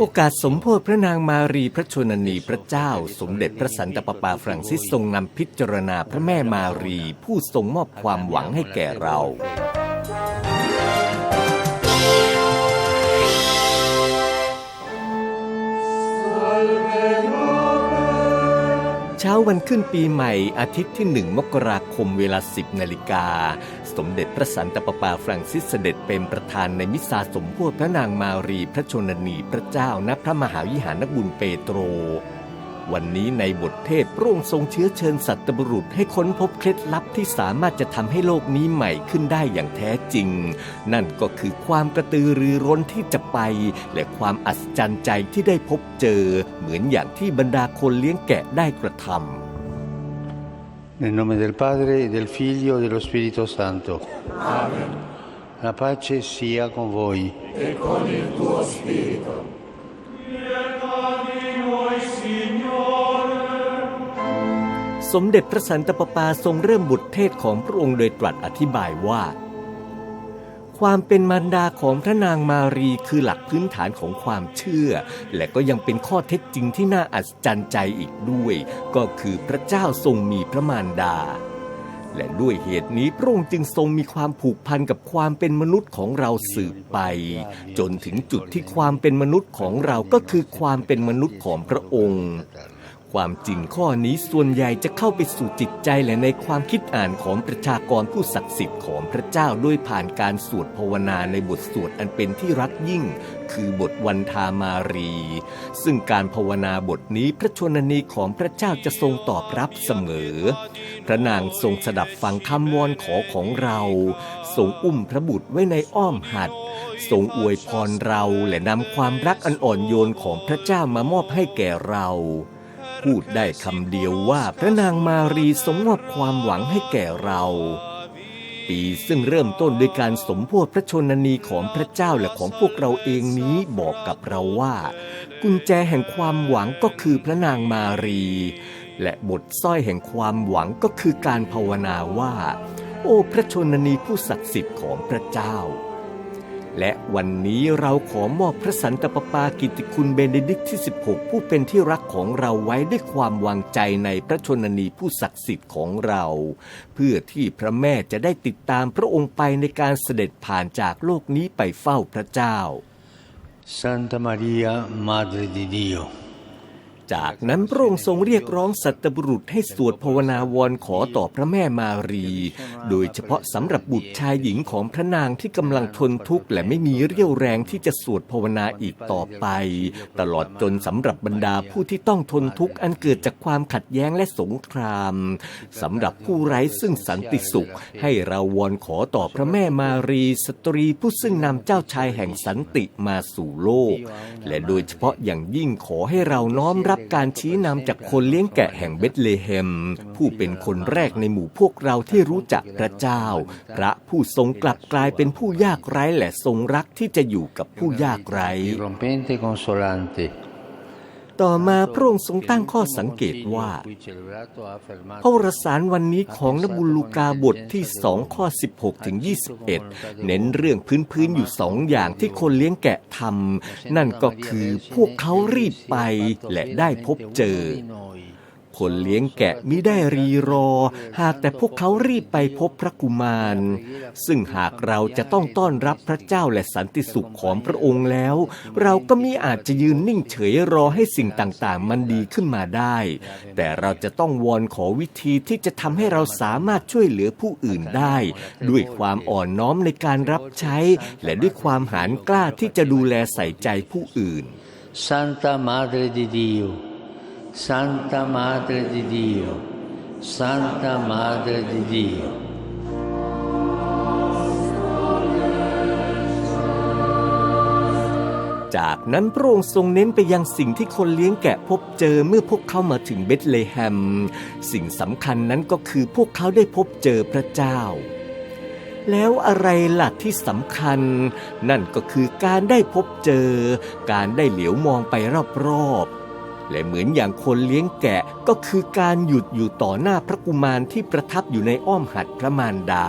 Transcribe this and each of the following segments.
โอกาสสมโพธิพระนางมารีพระชนนีพระเจ้า สมเด็จพระสันตะปาปาฝรั่งซิสทรงนำพิจารณาพระแม่มารีผู้ทรงมอบความหวังให้แก่เรา เช้าวันขึ้นปีใหม่อาทิตย์ที่หนึ่งมกราคมเวลา 10 นาฬิกา สมเด็จพระสันตะปาปาฟรังซิสเสด็จเป็นประธานในมิสซาสมโพธิพระนางมารีพระชนนีพระเจ้าณพระมหาวิหารนบุญเปโตร วันนี้ในบทเทศน์พระองค์ทรงเชื้อเชิญสัตบุรุษให้ค้นพบเคล็ดลับที่สามารถจะทำให้โลกนี้ใหม่ขึ้นได้อย่างแท้จริง นั่นก็คือความกระตือรือร้นที่จะไป และความอัศจรรย์ใจที่ได้พบเจอ เหมือนอย่างที่บรรดาคนเลี้ยงแกะได้กระทำ Nel nome del Padre, e del Figlio e dello Spirito Santo. Amen. La pace sia con voi. สมเด็จพระสันตะปาปาทรงเริ่มบทเทศของพระองค์โดยตรัสอธิบายว่า ความเป็นมารดาของพระนางมารีคือหลักพื้นฐานของความเชื่อ และก็ยังเป็นข้อเท็จจริงที่น่าอัศจรรย์ใจอีกด้วย ก็คือพระเจ้าทรงมีพระมารดา และด้วยเหตุนี้พระองค์จึงทรงมีความผูกพันกับความเป็นมนุษย์ของเราสืบไป จนถึงจุดที่ความเป็นมนุษย์ของเราก็คือความเป็นมนุษย์ของพระองค์ ความจริงข้อนี้ส่วนใหญ่จะเข้าไปสู่จิตใจและในความคิดอ่านของประชากรผู้ศักดิ์สิทธิ์ของพระเจ้าด้วยผ่านการสวดภาวนาในบทสวดอันเป็นที่รักยิ่ง คือบทวันทามารี ซึ่งการภาวนาบทนี้พระชนนีของพระเจ้าจะทรงตอบรับเสมอ พระนางทรงสดับฟังคำวอนขอของเราทรงอุ้มพระบุตรไว้ในอ้อมหัดทรงอวยพรเราและนำความรักอันอ่อนโยนของพระเจ้ามามอบให้แก่เรา พูดได้คำเดียวว่าพระนางมารีทรงมอบความหวังให้แก่เรา ปีซึ่งเริ่มต้นด้วยการสมโพธิพระชนนีของพระเจ้าและของพวกเราเองนี้บอกกับเราว่า กุญแจแห่งความหวังก็คือพระนางมารี และบทสร้อยแห่งความหวังก็คือการภาวนาว่า โอ้พระชนนีผู้ศักดิ์สิทธิ์ของพระเจ้า และวันนี้เราขอมอบพระสันตะปาปากิติคุณเบนเนดิกที่ 16 ผู้เป็นที่รักของเราไว้ด้วยความวางใจในพระชนนีผู้ศักดิ์สิทธิ์ของเรา เพื่อที่พระแม่จะได้ติดตามพระองค์ไปในการเสด็จผ่านจากโลกนี้ไปเฝ้าพระเจ้า Santa Maria, Madre di Dio. จากนั้นพระองค์ทรงเรียกร้องสัตบุรุษให้สวดภาวนาวอนขอต่อพระแม่มารี โดยเฉพาะสำหรับบุตรชายหญิงของพระนางที่กำลังทนทุกข์และไม่มีเรี่ยวแรงที่จะสวดภาวนาอีกต่อไป ตลอดจนสำหรับบรรดาผู้ที่ต้องทนทุกข์อันเกิดจากความขัดแย้งและสงครามสำหรับผู้ไร้ซึ่งสันติสุข ให้เราวอนขอต่อพระแม่มารีสตรีผู้ซึ่งนำเจ้าชายแห่งสันติมาสู่โลก และโดยเฉพาะอย่างยิ่งขอให้เราน้อมรับการชี้นำจากคนเลี้ยงแกะแห่งเบธเลเฮม ผู้เป็นคนแรกในหมู่พวกเราที่รู้จักพระเจ้า พระผู้ทรงกลับกลายเป็นผู้ยากไร้และทรงรักที่จะอยู่กับผู้ยากไร้ ต่อมาพระองค์ทรงตั้งข้อสังเกตว่า พระวรสารวันนี้ของนบุลูกาบทที่2ข้อ 16ถึง21 เน้นเรื่องพื้นพื้นอยู่สองอย่างที่คนเลี้ยงแกะทำนั่นก็คือพวกเขารีบไปและได้พบเจอ คนเลี้ยงแกะมิได้รีรอ หากแต่พวกเขารีบไปพบพระกุมาร ซึ่งหากเราจะต้องต้อนรับพระเจ้าและสันติสุขของพระองค์แล้ว เราก็มิอาจจะยืนนิ่งเฉยรอให้สิ่งต่างๆ มันดีขึ้นมาได้ แต่เราจะต้องวอนขอวิธีที่จะทำให้เราสามารถช่วยเหลือผู้อื่นได้ ด้วยความอ่อนน้อมในการรับใช้ และด้วยความหาญกล้าที่จะดูแลใส่ใจผู้อื่น Santa Madre di Dio, Santa Madre di Dio, Santa Madre di Dio. จากนั้นพระองค์ทรงเน้นไปยังสิ่งที่คนเลี้ยงแกะพบเจอเมื่อพวกเขามาถึงเบธเลแฮม สิ่งสำคัญนั้นก็คือพวกเขาได้พบเจอพระเจ้าแล้วอะไรล่ะที่สำคัญ นั่นก็คือการได้พบเจอ การได้เหลียวมองไปรอบๆ และเหมือนอย่างคนเลี้ยงแกะก็คือการหยุดอยู่ต่อหน้าพระกุมารที่ประทับอยู่ในอ้อมหัดพระมารดา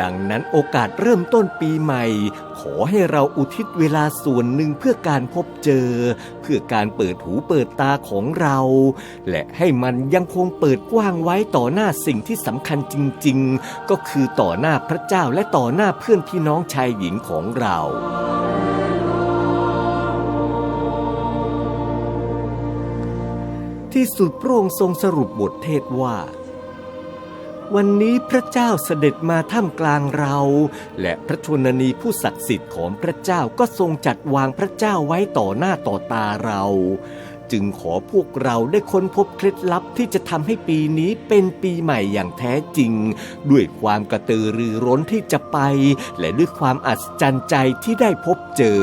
ดังนั้นโอกาสเริ่มต้นปีใหม่ ขอให้เราอุทิศเวลาส่วนหนึ่งเพื่อการพบเจอ เพื่อการเปิดหูเปิดตาของเรา และให้มันยังคงเปิดกว้างไว้ต่อหน้าสิ่งที่สำคัญจริง ๆ ก็คือต่อหน้าพระเจ้าและต่อหน้าเพื่อนพี่น้องชายหญิงของเรา ที่สุดพระองค์ทรงสรุปบทเทศว่า วันนี้พระเจ้าเสด็จมาท่ามกลางเรา และพระชนนีผู้ศักดิ์สิทธิ์ของพระเจ้าก็ทรงจัดวางพระเจ้าไว้ต่อหน้าต่อตาเรา จึงขอพวกเราได้ค้นพบเคล็ดลับที่จะทำให้ปีนี้เป็นปีใหม่อย่างแท้จริง ด้วยความกระตือรือร้นที่จะไป และด้วยความอัศจรรย์ใจที่ได้พบเจอ